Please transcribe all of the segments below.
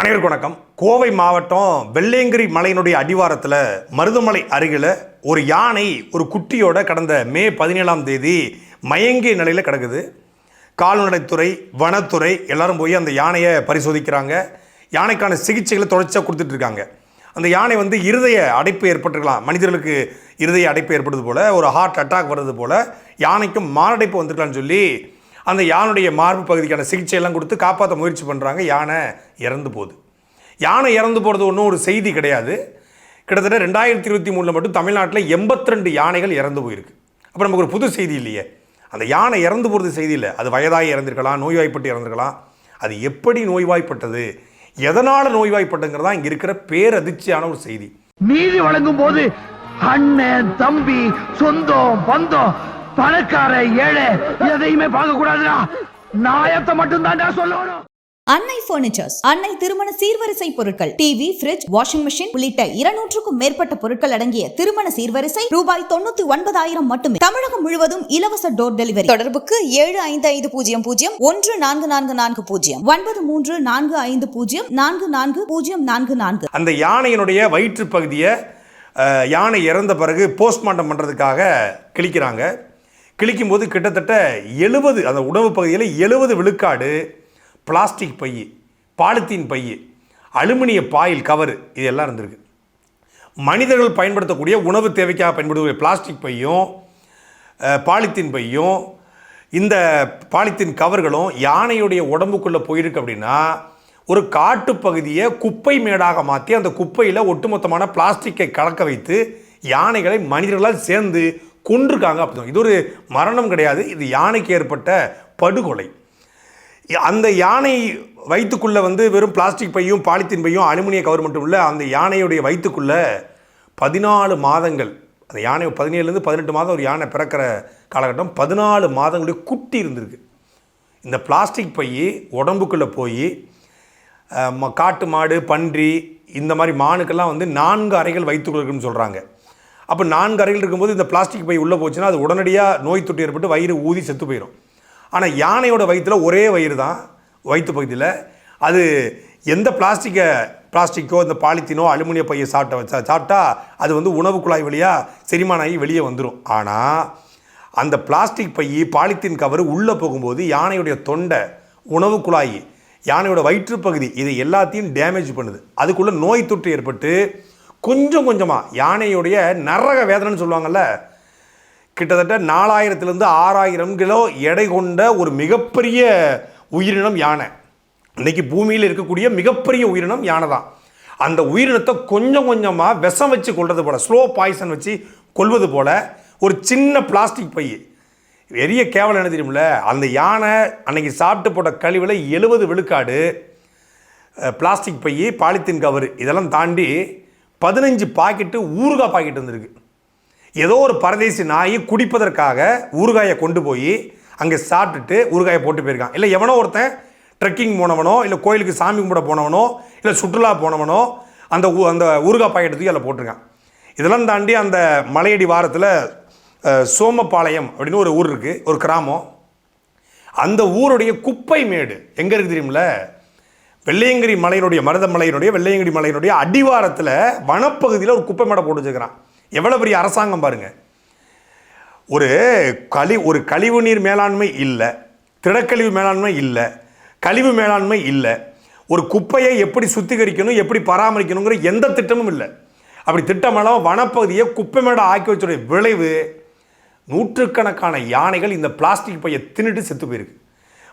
அனைவருக்கு வணக்கம். கோவை மாவட்டம் வெள்ளையங்கிரி மலையினுடைய அடிவாரத்தில் மருதமலை அருகில் ஒரு யானை ஒரு குட்டியோட கடந்த மே பதினேழாம் தேதி மயங்கிய நிலையில் கிடக்குது. கால்நடைத்துறை வனத்துறை எல்லாரும் போய் அந்த யானையை பரிசோதிக்கிறாங்க. யானைக்கான சிகிச்சைகளை தொடர்ச்சியாக கொடுத்துட்ருக்காங்க அந்த யானை வந்து இருதய அடைப்பு ஏற்பட்டிருக்கலாம். மனிதர்களுக்கு இருதய அடைப்பு ஏற்படுறது போல் ஒரு ஹார்ட் அட்டாக் வர்றது போல் யானைக்கும் மாரடைப்பு வந்திருக்கலாம்னு சொல்லி அந்த யானுடைய மார்பு பகுதிக்கான சிகிச்சையெல்லாம் கொடுத்து காப்பாற்ற முயற்சி பண்ணுறாங்க யானை இறந்து போகுது. யானை இறந்து போகிறது ஒன்றும் ஒரு செய்தி கிடையாது. கிட்டத்தட்ட ரெண்டாயிரத்தி இருபத்தி மூணில் மட்டும் தமிழ்நாட்டில் எண்பத்தி ரெண்டு யானைகள் இறந்து போயிருக்கு. அப்போ நமக்கு ஒரு புது செய்தி இல்லையே. அந்த யானை இறந்து போகிறது செய்தி இல்லை. அது வயதாகி இறந்திருக்கலாம் நோய்வாய்ப்பட்டு இறந்திருக்கலாம். அது எப்படி நோய்வாய்ப்பட்டது? எதனால் நோய்வாய்ப்பட்டுங்கிறதா இங்கே இருக்கிற பேரதிர்ச்சியான ஒரு செய்தி. நீதி வழங்கும் போது அண்ணன் தம்பி சொந்தம் பந்தம் பணக்கார ஏழை எதையுமே பார்க்க கூடாதுடா நாயத்தை மட்டும் தான்டா சொல்லணும். அன்னை பர்னிச்சர்ஸ் அன்னை திருமண சீர்வரிசை பொருட்கள் டிவி ஃபிரிட்ஜ் வாஷிங் மெஷின் உள்ளிட்ட இருநூற்றுக்கும் மேற்பட்ட பொருட்கள் அடங்கிய திருமண சீர்வரிசை ரூபாய் தொண்ணூத்தி ஒன்பதாயிரம் மட்டுமே. தமிழகம் முழுவதும் இலவச டோர் டெலிவரி தொடர்புக்கு ஏழு ஐந்து ஐந்து பூஜ்ஜியம் பூஜ்ஜியம் ஒன்று நான்கு நான்கு நான்கு பூஜ்ஜியம் ஒன்பது மூன்று நான்கு ஐந்து பூஜ்ஜியம் நான்கு நான்கு பூஜ்ஜியம் நான்கு நான்கு. அந்த யானையினுடைய வயிற்று பகுதியை யானை இறந்த பிறகு போஸ்ட்மார்ட்டம் பண்ணுறதுக்காக கிழிக்கிறாங்க. கிழிக்கும்போது கிட்டத்தட்ட எழுபது அந்த உணவு பகுதியில் எழுபது விழுக்காடு பிளாஸ்டிக் பை பாலித்தீன் பை அலுமினிய பாயில் கவர் இதெல்லாம் இருந்திருக்கு. மனிதர்கள் பயன்படுத்தக்கூடிய உணவு தேவைக்காக பயன்படுத்தக்கூடிய பிளாஸ்டிக் பையும் பாலித்தீன் பையும் இந்த பாலித்தீன் கவர்களும் யானையுடைய உடம்புக்குள்ளே போயிருக்கு அப்படின்னா ஒரு காட்டுப் பகுதியை குப்பை மேடாக மாற்றி அந்த குப்பையில் ஒட்டுமொத்தமான பிளாஸ்டிக்கை கலக்க வைத்து யானைகளை மனிதர்களால் சேர்ந்து கொன்றுருக்காங்க அப்படி இது ஒரு மரணம் கிடையாது. இது யானைக்கு ஏற்பட்ட படுகொலை. அந்த யானை வயிற்றுக்குள்ளே வந்து வெறும் பிளாஸ்டிக் பையும் பாலித்தீன் பையும் அலுமினிய கவர் மட்டும் இல்லை அந்த யானையுடைய வயிற்றுக்குள்ளே பதினாலு மாதங்கள் அந்த யானை பதினேழுலேருந்து பதினெட்டு மாதம் ஒரு யானை பிறக்கிற காலகட்டம் பதினாலு மாதங்களுடைய குட்டி இருந்திருக்கு. இந்த பிளாஸ்டிக் பை உடம்புக்குள்ளே போய் ம- காட்டு மாடு பன்றி இந்த மாதிரி மானுக்கெல்லாம் வந்து நான்கு அறைகள் வைத்துக் இருக்குன்னு சொல்கிறாங்க அப்போ நான்கு அறைகள் இருக்கும்போது இந்த பிளாஸ்டிக் பை உள்ளே போச்சுன்னா அது உடனடியாக நோய் தொற்று ஏற்பட்டு வயிறு ஊதி செத்து போயிடும் ஆனால் யானையோட வயிற்றில் ஒரே வயிறு தான் வயிற்று பகுதியில். அது எந்த பிளாஸ்டிக்கை பிளாஸ்டிக்கோ இந்த பாலித்தீனோ அலுமினிய பையை சாப்பிட்ட வச்சா சாப்பிட்டா அது வந்து உணவு குழாய் வழியாக செரிமானம் ஆகி வெளியே வந்துடும் ஆனால் அந்த பிளாஸ்டிக் பை பாலித்தீன் கவர் உள்ளே போகும்போது யானையுடைய தொண்டை உணவு குழாய் யானையோட வயிற்றுப்பகுதி இது எல்லாத்தையும் டேமேஜ் பண்ணுது. அதுக்குள்ளே நோய் தொற்று ஏற்பட்டு கொஞ்சம் கொஞ்சமாக யானையுடைய நரக வேதனைன்னு சொல்லுவாங்கல்ல கிட்டத்தட்ட நாலாயிரத்துலேருந்து ஆறாயிரம் கிலோ எடை கொண்ட ஒரு மிகப்பெரிய உயிரினம் யானை. இன்றைக்கி பூமியில் இருக்கக்கூடிய மிகப்பெரிய உயிரினம் யானை தான். அந்த உயிரினத்தை கொஞ்சம் கொஞ்சமாக விஷம் வச்சு கொள்வது போல் ஸ்லோ பாய்சன் வச்சு கொல்வது போல் ஒரு சின்ன பிளாஸ்டிக் பை பெரிய கேவலம் என்ன தெரியுமில்ல? அந்த யானை அன்னைக்கு சாப்பிட்டு போட்ட கழிவில் எழுபது விழுக்காடு பிளாஸ்டிக் பை பாலித்தீன் கவர் இதெல்லாம் தாண்டி பதினஞ்சு பாக்கெட்டு ஊறுகாய் பாக்கெட் வந்திருக்கு ஏதோ ஒரு பரதேசி நாய் குடிப்பதற்காக ஊறுகாயை கொண்டு போய் அங்கே சாப்பிட்டுட்டு ஊறுகாயை போட்டு போயிருக்கான். இல்லை எவனோ ஒருத்தன் ட்ரெக்கிங் போனவனோ இல்லை கோயிலுக்கு சாமி கும்பிட போனவனோ இல்லை சுற்றுலா போனவனோ அந்த ஊ அந்த ஊறுகாய் பாக்கெட் தூக்கி அதில் போட்டிருக்கான். இதெல்லாம் தாண்டி அந்த மலையடி வாரத்தில் சோமபாளையம் அப்படின்னு ஒரு ஊர் இருக்குது ஒரு கிராமம். அந்த ஊருடைய குப்பை மேடு எங்கே இருக்குது தெரியுமில்ல? வெள்ளையங்கிரி மலையினுடைய மருதமலையினுடைய வெள்ளையங்கிரி மலையினுடைய அடிவாரத்தில் வனப்பகுதியில் ஒரு குப்பை மேடை போட்டு வச்சுக்கிறான் எவ்வளோ பெரிய அரசாங்கம் பாருங்கள் ஒரு கழி ஒரு கழிவு நீர் மேலாண்மை இல்லை. திடக்கழிவு மேலாண்மை இல்லை. கழிவு மேலாண்மை இல்லை. ஒரு குப்பையை எப்படி சுத்திகரிக்கணும் எப்படி பராமரிக்கணுங்கிற எந்த திட்டமும் இல்லை. அப்படி திட்டமெல்லாம் வனப்பகுதியை குப்பை மேடை ஆக்கி வச்சுடைய விளைவு நூற்றுக்கணக்கான யானைகள் இந்த பிளாஸ்டிக் பையை தின்னுட்டு செத்து போயிருக்கு.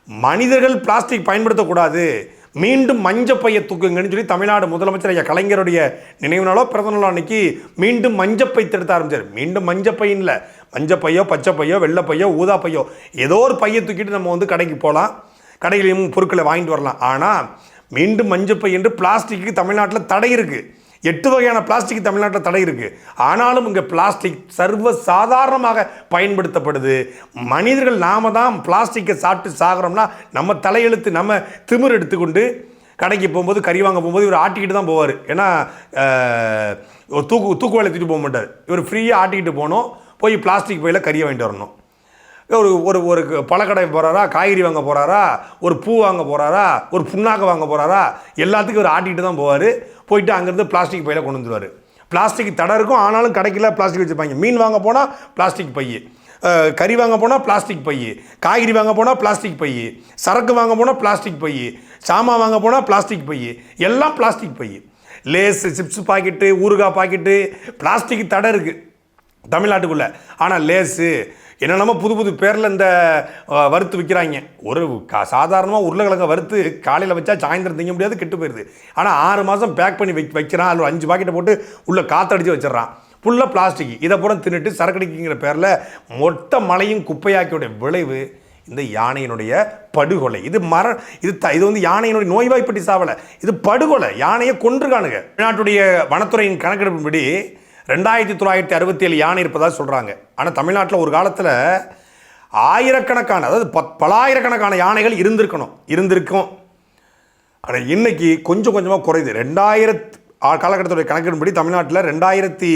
மனிதர்கள் பிளாஸ்டிக் பயன்படுத்தக்கூடாது. மீண்டும் மஞ்ச பையை தூக்குங்கன்னு சொல்லி தமிழ்நாடு முதலமைச்சர் ஐயா கலைஞருடைய நினைவு நாளோ பிறந்த நாளோ அன்னைக்கு மீண்டும் மஞ்சப்பை திடுத்த ஆரம்பிச்சார். மீண்டும் மஞ்சப்பையும் இல்லை. மஞ்சப்பையோ பச்சை பையோ வெள்ளை பையோ ஊதா பையோ ஏதோ ஒரு பையை தூக்கிட்டு நம்ம வந்து கடைக்கு போகலாம் கடையிலையும் பொருட்களை வாங்கிட்டு வரலாம். ஆனால் மீண்டும் மஞ்சப்பை என்று பிளாஸ்டிக்கு தமிழ்நாட்டில் தடை இருக்குது எட்டு வகையான பிளாஸ்டிக் தமிழ்நாட்டில் தடை இருக்குது ஆனாலும் இங்கே பிளாஸ்டிக் சர்வ சாதாரணமாக பயன்படுத்தப்படுது. மனிதர்கள் நாம தான் பிளாஸ்டிக்கை சாப்பிட்டு சாகிறோம்னா நம்ம தலையெழுத்து நம்ம திமிர் எடுத்துக்கொண்டு கடைக்கு போகும்போது கறி வாங்க போகும்போது இவர் ஆட்டிக்கிட்டு தான் போவார். ஏன்னா ஒரு தூக்கு தூக்கு வேலை தூக்கிட்டு போக மாட்டார். இவர் ஃப்ரீயாக ஆட்டிக்கிட்டு போகணும் போய் பிளாஸ்டிக் பையில் கறியை வாங்கிட்டு வரணும். ஒரு ஒரு ஒரு பழக்கடை போகிறாரா காய்கறி வாங்க போகிறாரா ஒரு பூ வாங்க போகிறாரா ஒரு புண்ணாக்கு வாங்க போகிறாரா எல்லாத்துக்கும் இவர் ஆட்டிகிட்டு தான் போவார். போயிட்டு அங்கேருந்து பிளாஸ்டிக் பையில கொண்டு வந்துடுவார் பிளாஸ்டிக் தடை இருக்கும் ஆனாலும் கடைக்கில் பிளாஸ்டிக் வச்சுருப்பாங்க. மீன் வாங்க போனால் பிளாஸ்டிக் பை கறி வாங்க போனால் பிளாஸ்டிக் பை காய்கறி வாங்க போனால் பிளாஸ்டிக் பை சரக்கு வாங்க போனால் பிளாஸ்டிக் பை சாமான் வாங்க போனால் பிளாஸ்டிக் பை எல்லாம் பிளாஸ்டிக் பை. லேஸ் சிப்ஸ் பாக்கெட்டு ஊறுகாய் பாக்கெட்டு பிளாஸ்டிக் தடை இருக்குது தமிழ்நாட்டுக்குள்ளே. ஆனால் லேஸு என்னென்னமோ புது புது பேரில் இந்த வறுத்து விற்கிறாங்க ஒரு கா சாதாரணமாக உருளைக்கிழங்க வறுத்து காலையில் வச்சா சாயந்தரம் திங்க முடியாது கெட்டு போயிடுது ஆனால் ஆறு மாதம் பேக் பண்ணி வைக் வைக்கிறான். அதில் அஞ்சு பாக்கெட்டை போட்டு உள்ளே காற்றடிச்சு வச்சிடறான். ஃபுல்லாக பிளாஸ்டிக் இதை பூரா தின்னுட்டு சரக்கடிக்குங்கிற பேரில் மொத்த மலையும் குப்பையாக்கியோடைய விளைவு இந்த யானையினுடைய படுகொலை. இது மர இது த இது வந்து யானையினுடைய நோய்வாய்ப்பட்டி சாவலை. இது படுகொலை. யானையை கொன்று காணுங்க தமிழ்நாட்டுடைய வனத்துறையின் கணக்கெடுப்பின்படி ரெண்டாயிரத்தி தொள்ளாயிரத்தி அறுபத்தி ஏழு யானை இருப்பதாக சொல்கிறாங்க ஆனால் தமிழ்நாட்டில் ஒரு காலத்தில் ஆயிரக்கணக்கான அதாவது பத் பலாயிரக்கணக்கான யானைகள் இருந்திருக்கணும். இருந்திருக்கும். ஆனால் இன்னைக்கு கொஞ்சம் கொஞ்சமாக குறையுது. ரெண்டாயிரத்து காலகட்டத்துடைய கணக்கின்படி தமிழ்நாட்டில் ரெண்டாயிரத்தி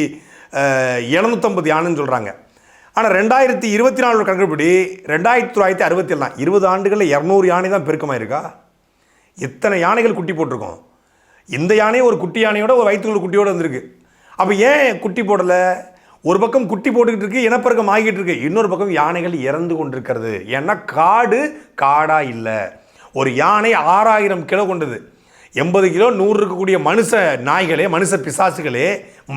எழுநூற்றம்பது யானைன்னு சொல்கிறாங்க ஆனால் ரெண்டாயிரத்தி இருபத்தி நாலு கணக்குப்படி ரெண்டாயிரத்தி தொள்ளாயிரத்தி அறுபத்தி ஏழு இருபது ஆண்டுகளில் இரநூறு யானை தான் பெருக்கமாயிருக்கா எத்தனை யானைகள் குட்டி போட்டிருக்கோம்? இந்த யானையே ஒரு குட்டி யானையோட ஒரு வயிற்றுக்குள்ள குட்டியோட வந்திருக்கு. அப்போ ஏன் குட்டி போடலை? ஒரு பக்கம் குட்டி போட்டுக்கிட்டு இருக்கு இனப்பெருக்கம் ஆகிட்டு இருக்கு. இன்னொரு பக்கம் யானைகள் இறந்து கொண்டிருக்கிறது. ஏன்னா காடு காடாக இல்லை. ஒரு யானை ஆறாயிரம் கிலோ கொண்டது. எண்பது கிலோ நூறு இருக்கக்கூடிய மனுஷ நாய்களே மனுஷ பிசாசுகளே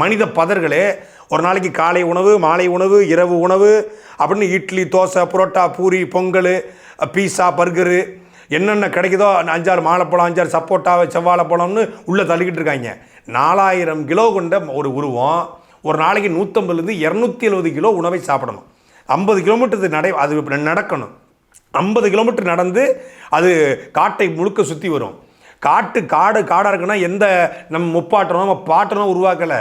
மனித பதர்களே ஒரு நாளைக்கு காலை உணவு மாலை உணவு இரவு உணவு அப்படின்னு இட்லி தோசை புரோட்டா பூரி பொங்கல் பீஸா பர்கரு என்னென்ன கிடைக்குதோ அஞ்சாறு மாலைப்பழம் அஞ்சாறு சப்போட்டா செவ்வாழைப்பழம்னு உள்ளே தள்ளிக்கிட்டு இருக்காங்க. நாலாயிரம் கிலோ கொண்ட ஒரு உருவம் ஒரு நாளைக்கு நூற்றம்பதுலேருந்து இரநூத்தி எழுபது கிலோ உணவை சாப்பிடணும். ஐம்பது கிலோமீட்டர் நடை அது இப்படி நடக்கணும். ஐம்பது கிலோமீட்டர் நடந்து அது காட்டை முழுக்க சுற்றி வரும். காட்டு காடு காடாக இருக்குன்னா எந்த நம்ம முப்பாட்டணும் நம்ம பாட்டணும் உருவாக்கலை.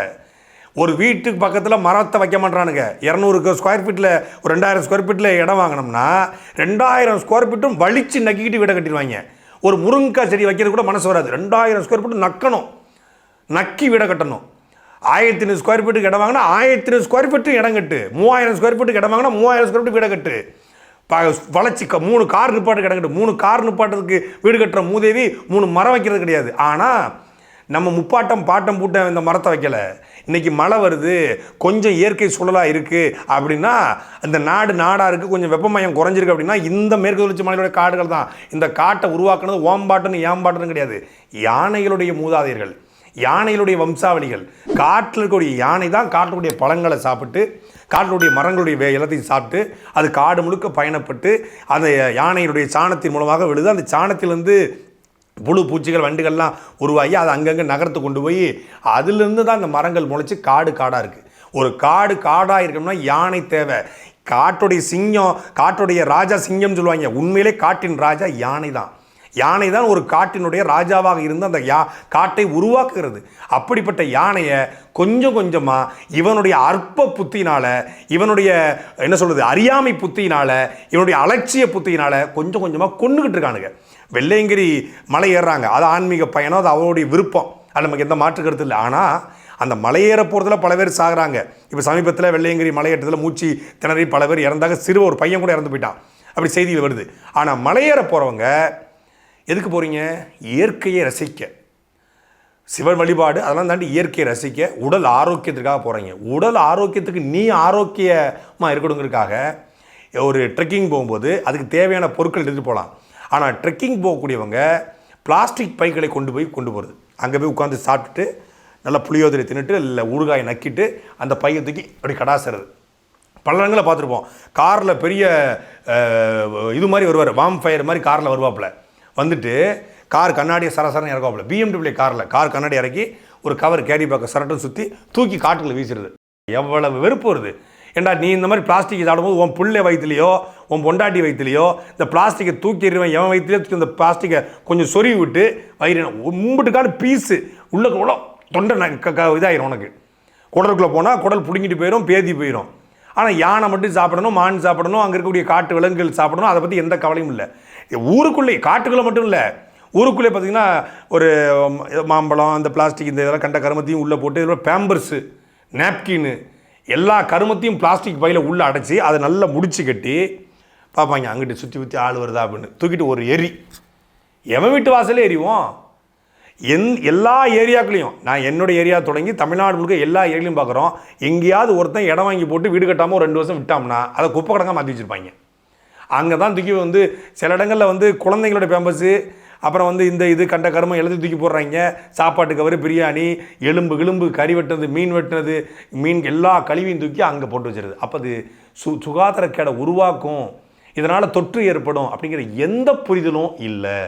ஒரு வீட்டுக்கு பக்கத்தில் மரத்தை வைக்க மாட்டானுங்க. இரநூறு ஸ்கொயர் ஃபீட்டில் ஒரு ரெண்டாயிரம் ஸ்கொயர் ஃபீட்டில் இடம் வாங்கினோம்னா ரெண்டாயிரம் ஸ்கொயர் ஃபீட்டும் வலிச்சு நக்கிக்கிட்டு வீடை கட்டிடுவாங்க. ஒரு முருங்கைக்காய் செடி வைக்கிறது கூட மனசு வராது. ரெண்டாயிரம் ஸ்கொயர் ஃபீட்டு நக்கணும். நக்கி வீடை கட்டணும். ஆயிரத்தி ஐநூறு ஸ்கொயர் ஃபீட்டுக்கு இடம் வாங்கினா ஆயிரத்தி ஐநூறு ஸ்கொயர் ஃபீட்டு இடம் கட்டு. மூவாயிரம் ஸ்கொயர் ஃபீட்டுக்கு இடம் வாங்கினா மூவாயிரம் ஸ்கொயர் ஃபீட் வீடை கட்டு. ப வளர்ச்சி க மூணு கார் நிப்பாட்டு இடம் கட்டு. மூணு கார் நிப்பாட்டுறதுக்கு வீடு கட்டுற மூதேவி மூணு மரம் வைக்கிறது கிடையாது. ஆனால் நம்ம முப்பாட்டம் பாட்டம் பூட்டம் இந்த மரத்தை வைக்கலை. இன்றைக்கி மழை வருது கொஞ்சம் இயற்கை சூழலாக இருக்குது அப்படின்னா இந்த நாடு நாடாக இருக்குது கொஞ்சம் வெப்பமயம் குறைஞ்சிருக்கு அப்படின்னா இந்த மேற்கு தொடர்ச்சி மலையோட காடுகள் தான். இந்த காட்டை உருவாக்குனது ஓம்பாட்டுன்னு ஏம்பாட்டுன்னு கிடையாது. யானைகளுடைய மூதாதையர்கள். யானைகளுடைய வம்சாவளிகள். காட்டில் இருக்கக்கூடிய யானை தான் காட்டினுடைய பழங்களை சாப்பிட்டு காட்டினுடைய மரங்களுடைய வே எல்லாத்தையும் சாப்பிட்டு அது காடு முழுக்க பயணப்பட்டு அந்த யானையினுடைய சாணத்தின் மூலமாக விழுது. அந்த சாணத்திலிருந்து புழு பூச்சிகள் வண்டுகள்லாம் உருவாகி அதை அங்கங்கே நகரத்து கொண்டு போய் அதிலிருந்து தான் அந்த மரங்கள் முளைச்சி காடு காடாக இருக்குது ஒரு காடு காடாக இருக்கணும்னா யானை தேவை. காட்டுடைய சிங்கம் காட்டுடைய ராஜா சிங்கம்னு சொல்லுவாங்க. உண்மையிலே காட்டின் ராஜா யானை தான் யானை தான் ஒரு காட்டினுடைய ராஜாவாக இருந்து அந்த யா காட்டை உருவாக்குகிறது. அப்படிப்பட்ட யானையை கொஞ்சம் கொஞ்சமாக இவனுடைய அற்ப புத்தினால் இவனுடைய என்ன சொல்கிறது அறியாமை புத்தினால் இவனுடைய அலட்சிய புத்தினால் கொஞ்சம் கொஞ்சமாக கொண்டுகிட்டு இருக்கானுங்க. வெள்ளையங்கிரி மலை ஏறுறாங்க. அது ஆன்மீக பயணம் அது அவருடைய விருப்பம். அது நமக்கு எந்த மாற்று கருத்து இல்லை. ஆனால் அந்த மலையேற போகிறதுல பல பேர் சாகுறாங்க. இப்போ சமீபத்தில் வெள்ளையங்கிரி மலையேற்றத்தில் மூச்சு திணறி பல பேர் இறந்தாங்க. சிறு ஒரு பையன் கூட இறந்து போயிட்டான். அப்படி செய்தியில் வருது. ஆனால் மலையேற போகிறவங்க எதுக்கு போகிறீங்க இயற்கையை ரசிக்க. சிவன் வழிபாடு அதெல்லாம் தாண்டி இயற்கையை ரசிக்க உடல் ஆரோக்கியத்துக்காக போகிறீங்க உடல் ஆரோக்கியத்துக்கு நீ ஆரோக்கியமாக இருக்கணுங்கிறதுக்காக ஒரு ட்ரெக்கிங் போகும்போது அதுக்கு தேவையான பொருட்கள் எடுத்துகிட்டு போகலாம் ஆனால் ட்ரெக்கிங் போகக்கூடியவங்க பிளாஸ்டிக் பைகளை கொண்டு போய் கொண்டு போகிறது அங்கே போய் உட்காந்து சாப்பிட்டுட்டு நல்லா புளியோதரை தின்னுட்டு இல்லை ஊறுகாயை நக்கிட்டு அந்த பையை தூக்கி அப்படி கடாசுறது பல இடங்களில் பார்த்துருப்போம். காரில் பெரிய இது மாதிரி வருவார் வாம் ஃபயர் மாதிரி காரில் வருவாப்புல. வந்துட்டு கார் கண்ணாடியை சரசரன்னு இறக்குவாப்புல. பிஎம்டபிள்யூ காரில் கார் கண்ணாடி இறக்கி ஒரு கவர் கேரி பேக்கை சரட்டும் சுற்றி தூக்கி காட்டுக்குள்ள வீசுறது எவ்வளவு வெறுப்பு வருது. ஏண்டா நீ இந்த மாதிரி பிளாஸ்டிக் சாப்பிடும்போது உன் பிள்ளை வயிற்றுலையோ உன் பொண்டாட்டி வயிற்றுலையோ இந்த பிளாஸ்டிக்கை தூக்கிடுவேன் எவன் வயிற்றுலையோ தூக்கி இந்த பிளாஸ்டிக்கை கொஞ்சம் சொருவி விட்டு வயிறு உம்பிட்டுக்கான பீஸு. உள்ள கூட தொண்டை ந- க- உனக்கு. குடலுக்குள்ளே போனால் குடல் பிடுங்கிட்டு போயிடும் பேதி போயிடும் ஆனால் யானை மட்டும் சாப்பிடணும் மான் சாப்பிடணும் அங்கே இருக்கக்கூடிய காட்டு விலங்குகள் சாப்பிடணும் அதை பற்றி எந்த கவலையும் இல்லை. ஊருக்குள்ளே காட்டுக்குள்ளே மட்டும் இல்லை. ஊருக்குள்ளே பார்த்தீங்கன்னா ஒரு மாம்பழம் இந்த பிளாஸ்டிக் இந்த இதெல்லாம் கண்ட கருமத்தையும் உள்ளே போட்டு இதில் பேம்பர்ஸு நாப்கின்னு எல்லா கருமத்தையும் பிளாஸ்டிக் பையில் உள்ளே அடைச்சி அதை நல்லா முடிச்சு கட்டி பார்ப்பாங்க அங்கிட்டு சுற்றி சுற்றி ஆள் வருதா அப்படின்னு. தூக்கிட்டு ஒரு எரி எவன் வீட்டு வாசலே எரிவோம்? எந் எல்லா ஏரியாக்குலேயும் நான் என்னோட ஏரியா தொடங்கி தமிழ்நாடு முழுக்க எல்லா ஏரியாலையும் பார்க்குறோம் எங்கேயாவது ஒருத்தன் இடம் வாங்கி போட்டு வீடு கட்டாமல் ஒரு ரெண்டு வருஷம் விட்டாம்னா அதை குப்பை கடங்காக மாற்றி வச்சுருப்பாங்க. அங்கே தான் தூக்கி வந்து சில இடங்களில் வந்து குழந்தைங்களோட பேம்பஸு அப்புறம் வந்து இந்த இது கண்ட கருமம் எழுதி தூக்கி போடுறாங்க. சாப்பாட்டு கவர் பிரியாணி எலும்பு கிளும்பு கறி வெட்டினது மீன் வெட்டினது மீன் எல்லா கழிவையும் தூக்கி அங்கே போட்டு வச்சிருது. அப்போ அது சு சுகாதாரக்கேடை உருவாக்கும். இதனால் தொற்று ஏற்படும் அப்படிங்கிற எந்த புரிதலும் இல்லை.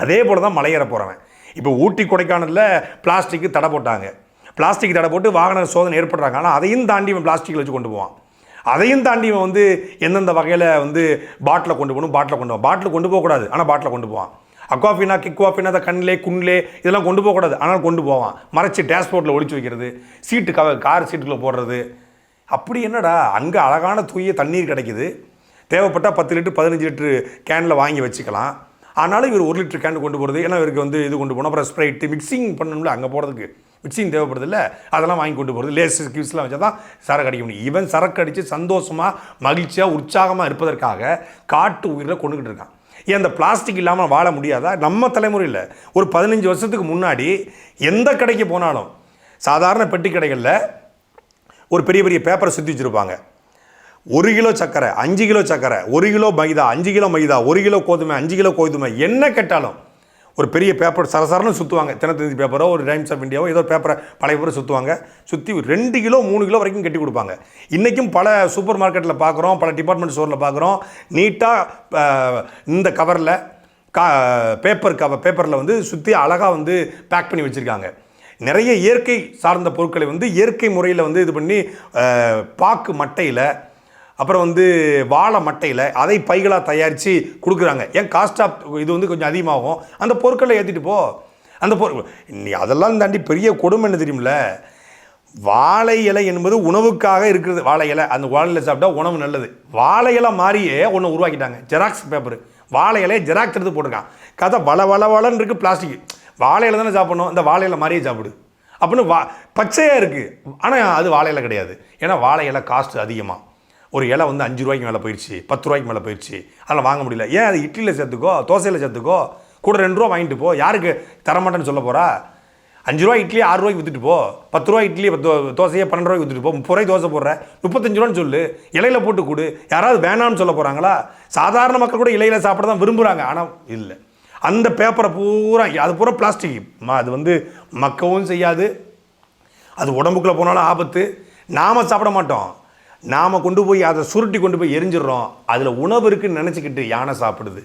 அதே போல் தான் மலையேற போகிறவன் இப்போ ஊட்டி கொடைக்கானலில் பிளாஸ்டிக்கு தடை போட்டாங்க. பிளாஸ்டிக் தடை போட்டு வாகன சோதனை ஏற்படுறாங்க. ஆனால் அதையும் தாண்டி இவன் பிளாஸ்டிக்கில் வச்சு கொண்டு போவான். அதையும் தாண்டி இவன் வந்து எந்தெந்த வகையில் வந்து பாட்டில் கொண்டு போகணும் பாட்டில் கொண்டு போவான் பாட்டில் கொண்டு போகக்கூடாது. ஆனால் பாட்டில் கொண்டு போவான். அக்வாஃபினா கிக்வாஃபினா அந்த கண்ணிலே குண்ணிலே இதெல்லாம் கொண்டு போகக்கூடாது. ஆனால் கொண்டு போவான். மறைச்சி டேஷ்போர்ட்டில் ஒழிச்சு வைக்கிறது சீட்டு கவ கார் சீட்டுக்குள்ளே போடுறது. அப்படி என்னடா? அங்கே அழகான தூய தண்ணீர் கிடைக்குது. தேவைப்பட்டால் பத்து லிட்டர் பதினஞ்சு லிட்டரு கேனில் வாங்கி வச்சுக்கலாம். ஆனாலும் இவர் ஒரு லிட்டர் கேன் கொண்டு போகிறது ஏன்னா இவருக்கு வந்து இது கொண்டு போகணும். அப்புறம் ஸ்ப்ரைட்டு மிக்சிங் பண்ணணும்ல அங்கே போகிறதுக்கு மிக்சிங் தேவைப்படுது இல்லை அதெல்லாம் வாங்கி கொண்டு போகிறது லேஸ் கிவ்ஸ்லாம் வச்சா தான் சரக்கு அடிக்க முடியும். இவன் சரக்கு அடித்து சந்தோஷமாக மகிழ்ச்சியாக உற்சாகமாக இருப்பதற்காக காட்டு உயிரை கொண்டுக்கிட்டு இருக்கான். ஏன் அந்த பிளாஸ்டிக் இல்லாமல் வாழ முடியாதா? நம்ம தலைமுறையில் ஒரு பதினஞ்சு வருஷத்துக்கு முன்னாடி எந்த கடைக்கு போனாலும் சாதாரண பெட்டி கடைகளில் ஒரு பெரிய பெரிய பேப்பரை சுற்றி வச்சுருப்பாங்க. ஒரு கிலோ சர்க்கரை அஞ்சு கிலோ சர்க்கரை ஒரு கிலோ மைதா அஞ்சு கிலோ மைதா ஒரு கிலோ கோதுமை அஞ்சு கிலோ கோதுமை என்ன கேட்டாலும் ஒரு பெரிய பேப்பர் சரசரன்னு சுற்றுவாங்க தினத்தந்தி பேப்பரோ ஒரு டைம்ஸ் ஆஃப் இந்தியாவோ ஏதோ பேப்பரை பழைய பேப்பரை சுற்றுவாங்க சுற்றி ரெண்டு கிலோ மூணு கிலோ வரைக்கும் கட்டி கொடுப்பாங்க. இன்றைக்கும் பல சூப்பர் மார்க்கெட்டில் பார்க்குறோம் பல டிபார்ட்மெண்ட் ஸ்டோரில் பார்க்குறோம் நீட்டாக இந்த கவரில் கா பேப்பர் கவர் பேப்பரில் வந்து சுற்றி அழகாக வந்து பேக் பண்ணி வச்சுருக்காங்க. நிறைய இயற்கை சார்ந்த பொருட்களை வந்து இயற்கை முறையில் வந்து இது பண்ணி பாக்கு மட்டையில் அப்புறம் வந்து வாழை மட்டையில் அதை பைகளாக தயாரித்து கொடுக்குறாங்க. ஏன் காஸ்ட் ஆஃப் இது வந்து கொஞ்சம் அதிகமாகும். அந்த பொருட்களை ஏற்றிட்டு போ. அந்த பொருள் நீ அதெல்லாம் தாண்டி பெரிய கொடுமை என்ன தெரியுமில்ல? வாழை இலை என்பது உணவுக்காக இருக்கிறது. வாழை இலை அந்த வாழை இலை சாப்பிட்டா உணவு நல்லது. வாழை இலை மாதிரியே ஒன்று உருவாக்கிட்டாங்க. ஜெராக்ஸ் பேப்பர் வாழை இலையை ஜெராக்ஸ் எடுத்து போட்டிருக்கான். கதை வள வள வளன்னு இருக்குது பிளாஸ்டிக் வாழை இலை தானே சாப்பிடணும்? இந்த வாழை இலை மாதிரியே சாப்பிடு. அப்படின்னு வா பச்சையாக இருக்குது ஆனால் அது வாழை இலை கிடையாது. ஏன்னா வாழை இலை காஸ்ட் அதிகமாக ஒரு இலை வந்து அஞ்சு ரூபாய்க்கு மேலே போயிடுச்சு பத்து ரூபாய்க்கு மேலே போயிடுச்சு அதெல்லாம் வாங்க முடியல. ஏன் அது இட்லியில் சேர்த்துக்கோ தோசையில் சேர்த்துக்கோ? கூட ரெண்டு ரூபா வாங்கிட்டு போ. யாருக்கு தரமாட்டேன்னு சொல்ல போகிறா அஞ்சு ரூபா இட்லி ஆறு ரூபாய்க்கு வித்துட்டு போ. பத்து ரூபா இட்லி பத்து தோசையை பன்னெண்டு ரூபாய்க்கு வித்துட்டு போ. முப்பது ரூபாய் தோசை போடுற. முப்பத்தஞ்சு ரூபான்னு சொல்லு. இலையில போட்டு கொடு. யாராவது வேணாம்னு சொல்ல போகிறாங்களா சாதாரண மக்கள் கூட இலையில சாப்பிட தான் விரும்புகிறாங்க ஆனால் இல்லை. அந்த பேப்பரை பூரா அது பூரா பிளாஸ்டிக். அது வந்து மக்கவும் செய்யாது. அது உடம்புக்குள்ளே போனாலும் ஆபத்து. நாம் சாப்பிட மாட்டோம். நாம் கொண்டு போய் அதை சுருட்டி கொண்டு போய் எரிஞ்சிடுறோம். அதில் உணவு இருக்குன்னு நினச்சிக்கிட்டு யானை சாப்பிடுது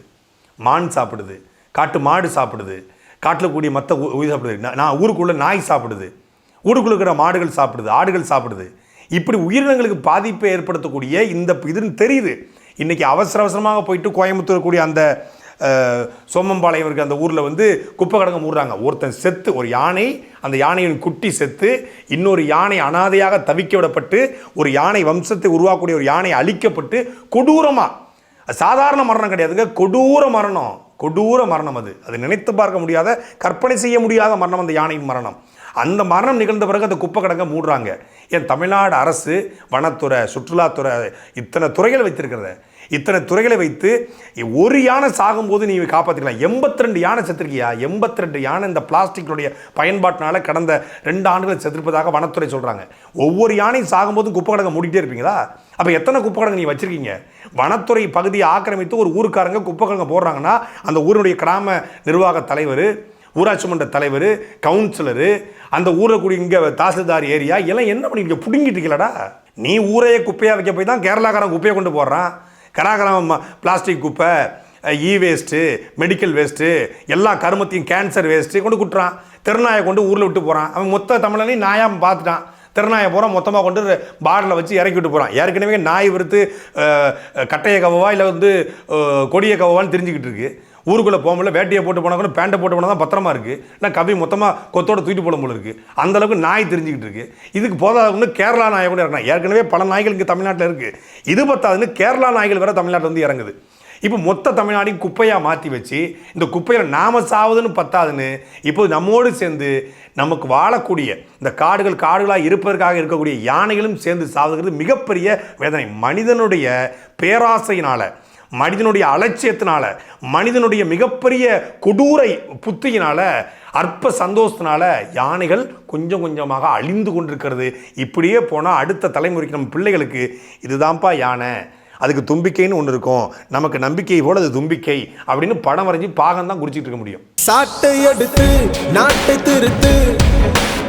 மான் சாப்பிடுது காட்டு மாடு சாப்பிடுது காட்டில் கூடிய மற்ற உயிர் சாப்பிடுது. நான் ஊருக்குள்ளே நாய் சாப்பிடுது ஊருக்குள்ள இருக்கிற மாடுகள் சாப்பிடுது ஆடுகள் சாப்பிடுது. இப்படி உயிரினங்களுக்கு பாதிப்பை ஏற்படுத்தக்கூடிய இந்த இதுன்னு தெரியுது. இன்றைக்கி அவசர அவசரமாக போயிட்டு கோயம்புத்தூர் கூடிய அந்த சோமம்பாளையம் இருக்க அந்த ஊரில் வந்து குப்பை கடங்க மூடுறாங்க. ஒருத்தன் செத்து ஒரு யானை அந்த யானையின் குட்டி செத்து இன்னொரு யானை அனாதையாக தவிக்க விடப்பட்டு ஒரு யானை வம்சத்தை உருவாக்கக்கூடிய ஒரு யானை அழிக்கப்பட்டு கொடூரமாக சாதாரண மரணம் கிடையாதுங்க கொடூர மரணம். கொடூர மரணம் அது. அது நினைத்து பார்க்க முடியாத கற்பனை செய்ய முடியாத மரணம் அந்த யானையின் மரணம். அந்த மரணம் நிகழ்ந்த பிறகு அந்த குப்பை கடங்க மூடுறாங்க. ஏன் தமிழ்நாடு அரசு வனத்துறை சுற்றுலாத்துறை இத்தனை துறைகள் வைத்திருக்கிறத. இத்தனை துறைகளை வைத்து ஒரு யானை சாகும்போது நீ காப்பாற்றிக்கலாம் எண்பத்தி ரெண்டு யானை செத்துருக்கியா? எண்பத்தி ரெண்டு யானை இந்த பிளாஸ்டிக்னுடைய பயன்பாட்டினால கடந்த ரெண்டு ஆண்டுகள் செத்துருப்பதாக வனத்துறை சொல்கிறாங்க ஒவ்வொரு யானையும் சாகும்போதும் குப்பை கடங்க மூடிக்கிட்டே இருப்பீங்களா? அப்போ எத்தனை குப்பை கடங்கு நீ வச்சிருக்கீங்க? வனத்துறை பகுதியை ஆக்கிரமித்து ஒரு ஊருக்காரங்க குப்பை கடங்க போடுறாங்கன்னா அந்த ஊருடைய கிராம நிர்வாக தலைவர் ஊராட்சி மன்ற தலைவர் கவுன்சிலரு அந்த ஊரில் கூடிய இங்கே தாசில்தார் ஏரியா எல்லாம் என்ன பண்ணிருக்க பிடுங்கிட்டு இருக்கலடா நீ ஊரையே குப்பையாக வைக்க போய் தான் கேரளாக்காரன் குப்பையை கொண்டு போடுறான் கராகரம் பிளாஸ்டிக் குப்பை இ வேஸ்ட்டு மெடிக்கல் வேஸ்ட்டு எல்லா கருமத்தையும் கேன்சர் வேஸ்ட்டு கொண்டு குட்டுறான். திருநாயை கொண்டு ஊரில் விட்டு போகிறான் அவன் மொத்த தமிழனையும் நாயாக பார்த்துட்டான். திருநாயை பூரா மொத்தமாக கொண்டு பாட்டில் வச்சு இறக்கி விட்டு போகிறான் ஏற்கனவே நாய் விருத்து கட்டையை கவவா இல்லை வந்து கொடிய கொடியை கவவான்னு தெரிஞ்சுக்கிட்டு இருக்குது ஊருக்குள்ளே போகல வேட்டியை போட்டு போனால் கூட பேண்ட்டை போட்டு போனால் தான் பத்திரமா இருக்குது நான் கவி மொத்தமாக கொத்தோட தூக்கிட்டு போட போல இருக்குது அந்தளவுக்கு நாய் தெரிஞ்சுக்கிட்டு இருக்குது இதுக்கு போதாதுன்னு கேரளா நாயை கூட இறக்கணும் ஏற்கனவே பல நாய்கள் இங்கே தமிழ்நாட்டில் இருக்குது இது பத்தாதுன்னு கேரளா நாய்கள் வேறு தமிழ்நாட்டில் வந்து இறங்குது. இப்போ மொத்த தமிழ்நாடையும் குப்பையாக மாற்றி வச்சு இந்த குப்பையில் நாம சாவுதுன்னு பத்தாதுன்னு இப்போ நம்மோடு சேர்ந்து நமக்கு வாழக்கூடிய இந்த காடுகள் காடுகளாக இருப்பதற்காக இருக்கக்கூடிய யானைகளும் சேர்ந்து சாவுகிறது மிகப்பெரிய வேதனை. மனிதனுடைய பேராசையினால் மனிதனுடைய அலட்சியத்தினால மனிதனுடைய மிகப்பெரிய கொடூரை புத்தியினால அற்ப சந்தோஷத்தினால யானைகள் கொஞ்சம் கொஞ்சமாக அழிந்து கொண்டிருக்கிறது. இப்படியே போனால் அடுத்த தலைமுறைக்கு நம்ம பிள்ளைகளுக்கு இதுதான்ப்பா யானை. அதுக்கு தும்பிக்கைன்னு ஒன்று இருக்கும். நமக்கு நம்பிக்கை போல அது தும்பிக்கை அப்படின்னு படம் வரைஞ்சி பாகம் தான் குறிச்சிட்டு இருக்க முடியும். சாட்டை எடுத்து நாட்டை திருத்து.